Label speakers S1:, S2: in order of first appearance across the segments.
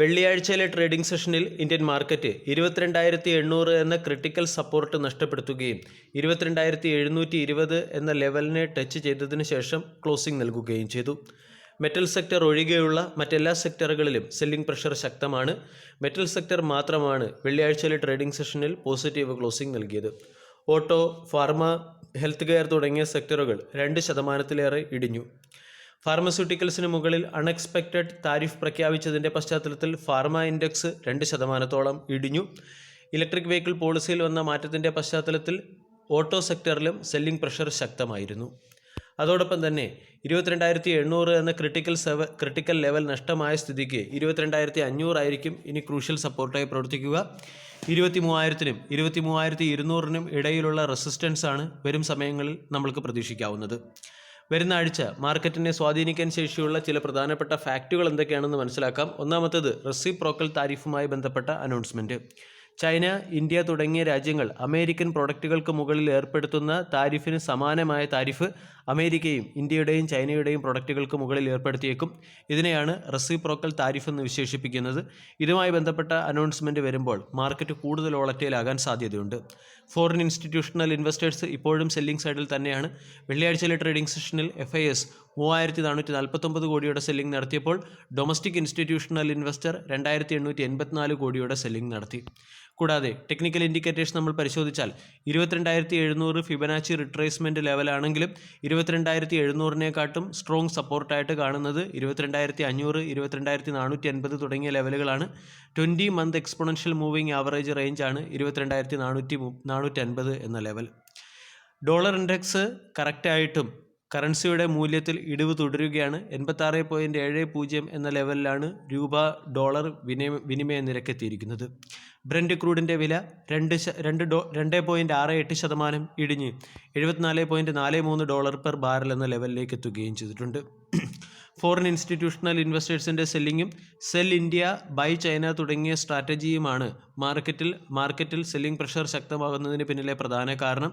S1: വെള്ളിയാഴ്ചയിലെ trading സെഷനിൽ Indian market ഇരുപത്തിരണ്ടായിരത്തി എണ്ണൂറ് എന്ന ക്രിട്ടിക്കൽ സപ്പോർട്ട് നഷ്ടപ്പെടുത്തുകയും ഇരുപത്തിരണ്ടായിരത്തി എഴുന്നൂറ്റി ഇരുപത് എന്ന ലെവലിനെ ടച്ച് ചെയ്തതിനു ശേഷം ക്ലോസിംഗ് നൽകുകയും ചെയ്തു. മെറ്റൽ സെക്ടർ ഒഴികെയുള്ള മറ്റെല്ലാ സെക്ടറുകളിലും സെല്ലിംഗ് പ്രഷർ ശക്തമാണ്. മെറ്റൽ സെക്ടർ മാത്രമാണ് വെള്ളിയാഴ്ചയിലെ ട്രേഡിംഗ് സെഷനിൽ പോസിറ്റീവ് ക്ലോസിംഗ് നൽകിയത്. ഓട്ടോ ഫാർമ ഹെൽത്ത് കെയർ തുടങ്ങിയ സെക്ടറുകൾ രണ്ട് ശതമാനത്തിലേറെ ഇടിഞ്ഞു. ഫാർമസ്യൂട്ടിക്കൽസിന് മുകളിൽ അൺഎക്സ്പെക്റ്റഡ് താരിഫ് പ്രഖ്യാപിച്ചതിന്റെ പശ്ചാത്തലത്തിൽ ഫാർമ ഇൻഡെക്സ് രണ്ട് ശതമാനത്തോളം ഇടിഞ്ഞു. ഇലക്ട്രിക് വെഹിക്കിൾ പോളിസിയിൽ വന്ന മാറ്റത്തിന്റെ പശ്ചാത്തലത്തിൽ ഓട്ടോ സെക്ടറിലും സെല്ലിംഗ് പ്രഷർ ശക്തമായിരുന്നു. അതോടൊപ്പം തന്നെ ഇരുപത്തിരണ്ടായിരത്തി എണ്ണൂറ് എന്ന ക്രിട്ടിക്കൽ സെവ ക്രിട്ടിക്കൽ ലെവൽ നഷ്ടമായ സ്ഥിതിക്ക് ഇരുപത്തിരണ്ടായിരത്തി അഞ്ഞൂറായിരിക്കും ഇനി ക്രൂഷ്യൽ സപ്പോർട്ടായി പ്രവർത്തിക്കുക. ഇരുപത്തി മൂവായിരത്തിനും ഇരുപത്തി മൂവായിരത്തി ഇരുന്നൂറിനും ഇടയിലുള്ള റെസിസ്റ്റൻസാണ് വരും സമയങ്ങളിൽ നമ്മൾക്ക് പ്രതീക്ഷിക്കാവുന്നത്. വരുന്ന ആഴ്ച മാർക്കറ്റിനെ സ്വാധീനിക്കാൻ ശേഷിയുള്ള ചില പ്രധാനപ്പെട്ട ഫാക്റ്റുകൾ എന്തൊക്കെയാണെന്ന് മനസ്സിലാക്കാം. ഒന്നാമത്തേത് റെസിപ്രോക്കൽ താരിഫുമായി ബന്ധപ്പെട്ട അനൗൺസ്മെന്റ് ചൈന ഇന്ത്യ തുടങ്ങിയ രാജ്യങ്ങൾ അമേരിക്കൻ പ്രൊഡക്റ്റുകൾക്ക് മുകളിൽ ഏർപ്പെടുത്തുന്ന താരിഫിന് സമാനമായ താരിഫ് അമേരിക്കയും ഇന്ത്യയുടെയും ചൈനയുടെയും പ്രൊഡക്റ്റുകൾക്ക് മുകളിൽ ഏർപ്പെടുത്തിയേക്കും. ഇതിനെയാണ് റെസിപ്രോക്കൽ താരിഫ് എന്ന് വിശേഷിപ്പിക്കുന്നത്. ഇതുമായി ബന്ധപ്പെട്ട അനൗൺസ്മെന്റ് വരുമ്പോൾ മാർക്കറ്റ് കൂടുതൽ ഓളറ്റയിലാകാൻ സാധ്യതയുണ്ട്. ഫോറിൻ ഇൻസ്റ്റിറ്റ്യൂഷണൽ ഇൻവെസ്റ്റേഴ്സ് ഇപ്പോഴും സെല്ലിംഗ് സൈഡിൽ തന്നെയാണ്. വെള്ളിയാഴ്ചയിലെ ട്രേഡിംഗ് സെഷനിൽ എഫ് മൂവായിരത്തി നാനൂറ്റി നാൽപ്പത്തൊമ്പത് കോടിയുടെ സെല്ലിംഗ് നടത്തിയപ്പോൾ ഡൊമസ്റ്റിക് ഇൻസ്റ്റിറ്റ്യൂഷണൽ ഇൻവെസ്റ്റർ രണ്ടായിരത്തി എണ്ണൂറ്റി എൺപത്തിനാല് കോടിയുടെ സെല്ലിംഗ് നടത്തി. കൂടാതെ ടെക്നിക്കൽ ഇൻഡിക്കേറ്റേഴ്സ് നമ്മൾ പരിശോധിച്ചാൽ ഇരുപത്തിരണ്ടായിരത്തി എഴുന്നൂറ് ഫിബനാച്ചി റിട്രേസ്മെന്റ് ലെവലാണെങ്കിലും ഇരുപത്തിരണ്ടായിരത്തി എഴുന്നൂറിനെക്കാട്ടും സ്ട്രോങ് സപ്പോർട്ടായിട്ട് കാണുന്നത് ഇരുപത്തിരണ്ടായിരത്തി അഞ്ഞൂറ് ഇരുപത്തിരണ്ടായിരത്തി നാനൂറ്റി അൻപത് തുടങ്ങിയ ലെവലുകളാണ് twenty month exponential moving average റേഞ്ചാണ് ഇരുപത്തിരണ്ടായിരത്തി നാനൂറ്റി നാനൂറ്റി അൻപത് എന്ന ലെവൽ ഡോളർ ഇൻഡെക്സ് കറക്റ്റായിട്ടും കറൻസിയുടെ മൂല്യത്തിൽ ഇടിവ് തുടരുകയാണ്. എൺപത്താറ് പോയിന്റ് ഏഴ് പൂജ്യം എന്ന ലെവലിലാണ് രൂപ ഡോളർ വിനിമയ വിനിമയ നിരക്കെത്തിയിരിക്കുന്നത്. ബ്രൻഡ് ക്രൂഡിന്റെ വില രണ്ട് രണ്ട് ഡോ രണ്ട് പോയിന്റ് ആറ് എട്ട് ശതമാനം ഇടിഞ്ഞ് എഴുപത്തിനാല് പോയിന്റ് നാല് മൂന്ന് ഡോളർ പെർ ബാരൽ എന്ന ലെവലിലേക്ക് എത്തുകയും ചെയ്തിട്ടുണ്ട്. ഫോറിൻ ഇൻസ്റ്റിറ്റ്യൂഷണൽ ഇൻവെസ്റ്റേഴ്സിന്റെ സെല്ലിങ്ങും സെൽ ഇന്ത്യ ബൈ ചൈന തുടങ്ങിയ സ്ട്രാറ്റജിയുമാണ് മാർക്കറ്റിൽ മാർക്കറ്റിൽ സെല്ലിംഗ് പ്രഷർ ശക്തമാകുന്നതിന് പിന്നിലെ പ്രധാന കാരണം.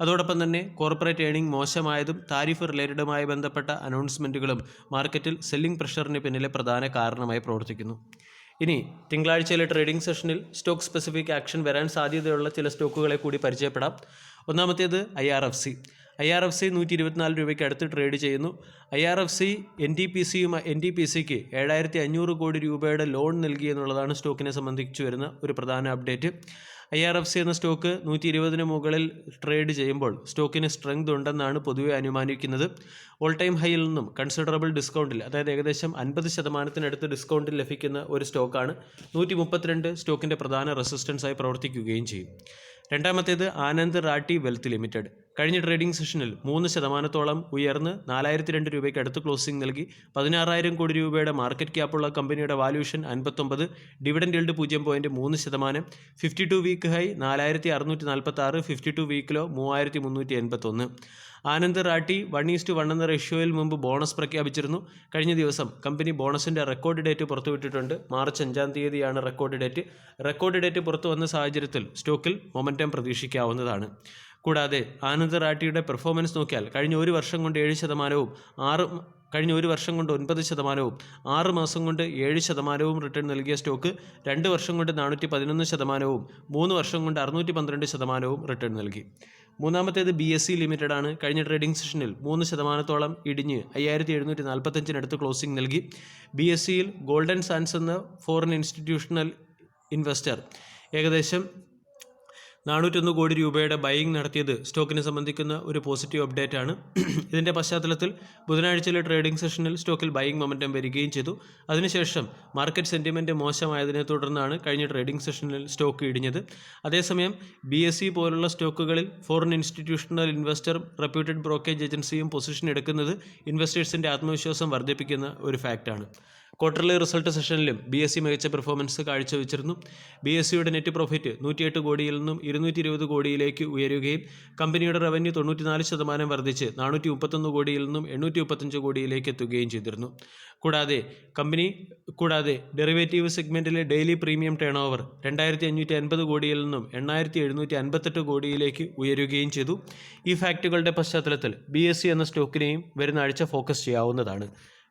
S1: അതോടൊപ്പം തന്നെ കോർപ്പറേറ്റ് ഏണിംഗ് മോശമായതും താരിഫ് റിലേറ്റഡുമായി ബന്ധപ്പെട്ട അനൗൺസ്മെന്റുകളും മാർക്കറ്റിൽ സെല്ലിംഗ് പ്രഷറിന് പിന്നിലെ പ്രധാന കാരണമായി പ്രവർത്തിക്കുന്നു. ഇനി തിങ്കളാഴ്ചയിലെ ട്രേഡിംഗ് സെഷനിൽ സ്റ്റോക്ക് സ്പെസിഫിക് ആക്ഷൻ വരാൻ സാധ്യതയുള്ള ചില സ്റ്റോക്കുകളെ കൂടി പരിചയപ്പെടാം. ഒന്നാമത്തേത് I R F C I R F C നൂറ്റി ഇരുപത്തിനാല് രൂപയ്ക്ക് അടുത്ത് ട്രേഡ് ചെയ്യുന്നു. I R F C N T P സിയുമായി N T P സിക്ക് ഏഴായിരത്തി അഞ്ഞൂറ് കോടി രൂപയുടെ ലോൺ നൽകി എന്നുള്ളതാണ് സ്റ്റോക്കിനെ സംബന്ധിച്ച് വരുന്ന ഒരു പ്രധാന update I R F C എന്ന സ്റ്റോക്ക് നൂറ്റി ഇരുപതിന് മുകളിൽ ട്രേഡ് ചെയ്യുമ്പോൾ സ്റ്റോക്കിന് സ്ട്രെങ്ത് ഉണ്ടെന്നാണ് പൊതുവെ അനുമാനിക്കുന്നത്. ഓൾ ടൈം ഹൈയിൽ നിന്നും കൺസിഡറബിൾ ഡിസ്കൗണ്ടിൽ അതായത് ഏകദേശം അൻപത് ശതമാനത്തിനടുത്ത് ഡിസ്കൗണ്ടിൽ ലഭിക്കുന്ന ഒരു സ്റ്റോക്കാണ് നൂറ്റി മുപ്പത്തിരണ്ട് സ്റ്റോക്കിന്റെ പ്രധാന റെസിസ്റ്റൻസായി പ്രവർത്തിക്കുകയും ചെയ്യും. രണ്ടാമത്തേത് ആനന്ദ് റാട്ടി വെൽത്ത് ലിമിറ്റഡ് കഴിഞ്ഞ ട്രേഡിംഗ് സെഷനിൽ മൂന്ന് ശതമാനത്തോളം ഉയർന്ന് നാലായിരത്തി രണ്ട് രൂപയ്ക്ക് അടുത്ത് ക്ലോസിംഗ് നൽകി. പതിനാറായിരം കോടി രൂപയുടെ മാർക്കറ്റ് ക്യാപ്പുള്ള കമ്പനിയുടെ വാല്യൂഷൻ അൻപത്തൊമ്പത് ഡിവിഡൻഡ് ഇൽഡ് പൂജ്യം പോയിന്റ് മൂന്ന് ശതമാനം ഫിഫ്റ്റി ടു വീക്ക് ഹൈ നാലായിരത്തി അറുന്നൂറ്റി നാൽപ്പത്തി ആറ് ഫിഫ്റ്റി ടു വീക്കിലോ മൂവായിരത്തി മുന്നൂറ്റി എൺപത്തൊന്ന്. Anand Rathi one is to one എന്ന റേഷ്യോയിൽ മുമ്പ് ബോണസ് പ്രഖ്യാപിച്ചിരുന്നു. കഴിഞ്ഞ ദിവസം കമ്പനി ബോണസിന്റെ റെക്കോർഡ് ഡേറ്റ് പുറത്തുവിട്ടിട്ടുണ്ട്. മാർച്ച് അഞ്ചാം തീയതിയാണ് റെക്കോർഡ് ഡേറ്റ് റെക്കോർഡ് ഡേറ്റ് പുറത്തു വന്ന സാഹചര്യത്തിൽ സ്റ്റോക്കിൽ മൊമെന്റം പ്രതീക്ഷിക്കാവുന്നതാണ്. കൂടാതെ ആനന്ദ് റാട്ടിയുടെ പെർഫോമൻസ് നോക്കിയാൽ കഴിഞ്ഞ ഒരു വർഷം കൊണ്ട് ഏഴ് ശതമാനവും ആറ് കഴിഞ്ഞ ഒരു വർഷം കൊണ്ട് ഒൻപത് ശതമാനവും ആറ് മാസം കൊണ്ട് ഏഴ് ശതമാനവും റിട്ടേൺ നൽകിയ സ്റ്റോക്ക് രണ്ട് വർഷം കൊണ്ട് നാനൂറ്റി പതിനൊന്ന് ശതമാനവും മൂന്ന് വർഷം കൊണ്ട് അറുന്നൂറ്റി പന്ത്രണ്ട് ശതമാനവും റിട്ടേൺ നൽകി. മൂന്നാമത്തേത് ബി എസ് സി ലിമിറ്റഡ് ആണ്. കഴിഞ്ഞ ട്രേഡിംഗ് സെഷനിൽ മൂന്ന് ശതമാനത്തോളം ഇടിഞ്ഞ് അയ്യായിരത്തി എഴുന്നൂറ്റി നാൽപ്പത്തഞ്ചിനടുത്ത് ക്ലോസിംഗ് നൽകി ബി എസ് സിയിൽ ഗോൾഡൻ സാൻസ് എന്ന ഫോറിൻ ഇൻസ്റ്റിറ്റ്യൂഷണൽ ഇൻവെസ്റ്റർ ഏകദേശം നാനൂറ്റൊന്ന് കോടി രൂപയുടെ ബൈയിങ് നടത്തിയത് സ്റ്റോക്കിനെ സംബന്ധിക്കുന്ന ഒരു പോസിറ്റീവ് അപ്ഡേറ്റ് ആണ്. ഇതിന്റെ പശ്ചാത്തലത്തിൽ ബുധനാഴ്ചയിലെ ട്രേഡിംഗ് സെഷനിൽ സ്റ്റോക്കിൽ ബൈയിങ് മൊമെന്റം വരികയും ചെയ്തു. അതിനുശേഷം മാർക്കറ്റ് സെന്റിമെന്റ് മോശമായതിനെ തുടർന്നാണ് കഴിഞ്ഞ ട്രേഡിംഗ് സെഷനിൽ സ്റ്റോക്ക് ഇടിഞ്ഞത്. അതേസമയം ബി എസ് സി പോലുള്ള സ്റ്റോക്കുകളിൽ foreign institutional investor reputed brokerage ഏജൻസിയും position എടുക്കുന്നത് ഇൻവെസ്റ്റേഴ്സിന്റെ ആത്മവിശ്വാസം വർദ്ധിപ്പിക്കുന്ന ഒരു ഫാക്റ്റാണ് ക്വാർട്ടർലി റിസൾട്ട് സെഷനിലും ബി എസ് സി മികച്ച പെർഫോമൻസ് കാഴ്ചവെച്ചിരുന്നു. ബി എസ് സിയുടെ നെറ്റ് പ്രോഫിറ്റ് നൂറ്റിയെട്ട് കോടിയിൽ നിന്നും ഇരുന്നൂറ്റി ഇരുപത് കോടിയിലേക്ക് ഉയരുകയും കമ്പനിയുടെ റവന്യൂ തൊണ്ണൂറ്റിനാല് ശതമാനം വർദ്ധിച്ച് നാനൂറ്റി മുപ്പത്തൊന്ന് കോടിയിൽ നിന്നും എണ്ണൂറ്റി മുപ്പത്തഞ്ച് കോടിയിലേക്ക് എത്തുകയും ചെയ്തിരുന്നു. കൂടാതെ കമ്പനി കൂടാതെ ഡെറിവേറ്റീവ് സെഗ്മെന്റിലെ ഡെയിലി പ്രീമിയം ടേൺ ഓവർ രണ്ടായിരത്തി അഞ്ഞൂറ്റി അൻപത് കോടിയിൽ നിന്നും എണ്ണായിരത്തി എഴുന്നൂറ്റി അൻപത്തെട്ട് കോടിയിലേക്ക് ഉയരുകയും ചെയ്തു. ഈ ഫാക്റ്റുകളുടെ പശ്ചാത്തലത്തിൽ ബി എസ് സി എന്ന സ്റ്റോക്കിനെയും വരുന്ന ആഴ്ച ഫോക്കസ് ചെയ്യാവുന്നതാണ്.